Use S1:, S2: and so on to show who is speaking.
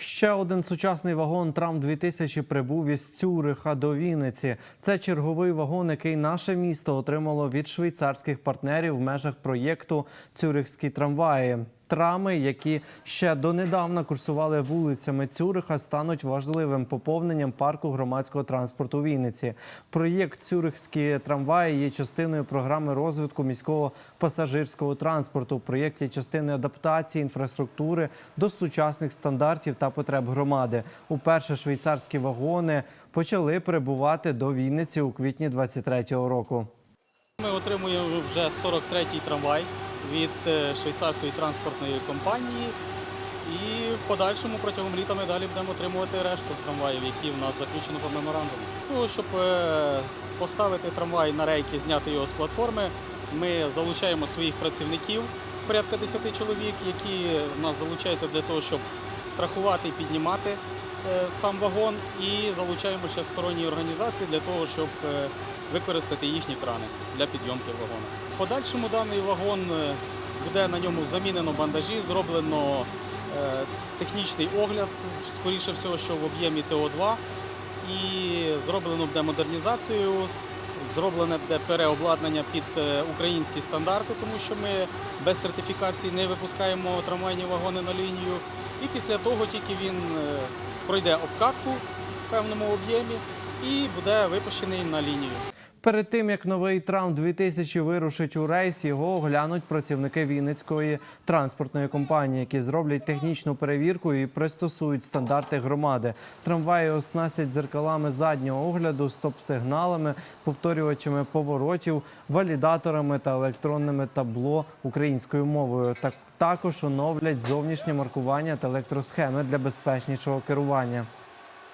S1: Ще один сучасний вагон Трам 2000 прибув із Цюриха до Вінниці. Це черговий вагон, який наше місто отримало від швейцарських партнерів в межах проєкту Цюрихські трамваї. Трами, які ще донедавна курсували вулицями Цюриха, стануть важливим поповненням парку громадського транспорту Вінниці. Проєкт Цюрихські трамваї є частиною програми розвитку міського пасажирського транспорту. Проєкт є частиною адаптації інфраструктури до сучасних стандартів та потреб громади. Уперше швейцарські вагони почали прибувати до Вінниці у квітні 23-го року.
S2: Ми отримуємо вже 43-й трамвай від е, швейцарської транспортної компанії. І в подальшому протягом літа ми далі будемо отримувати решту трамваїв, які в нас заключено по меморандуму. Того, щоб е, поставити трамвай на рейки, зняти його з платформи, ми залучаємо своїх працівників, порядка 10 чоловік, які в нас залучаються для того, щоб страхувати і піднімати сам вагон. І залучаємо ще сторонні організації для того, щоб е, використати їхні крани для підйомки вагона. В подальшому даний вагон е, буде на ньому замінено бандажі, зроблено е, технічний огляд, скоріше всього, що в об'ємі ТО2, і зроблено буде модернізацію, зроблене буде переобладнання під е, українські стандарти, тому що ми без сертифікації не випускаємо трамвайні вагони на лінію. І після того тільки він е, пройде обкатку в певному об'ємі і буде випущений на лінію.
S1: Перед тим як новий трам 2000 вирушить у рейс, його оглянуть працівники Вінницької транспортної компанії, які зроблять технічну перевірку і пристосують стандарти громади. Трамваї оснастять дзеркалами заднього огляду, стоп-сигналами, повторювачами поворотів, валідаторами та електронними табло українською мовою. Так також оновлять зовнішнє маркування та електросхеми для безпечнішого керування.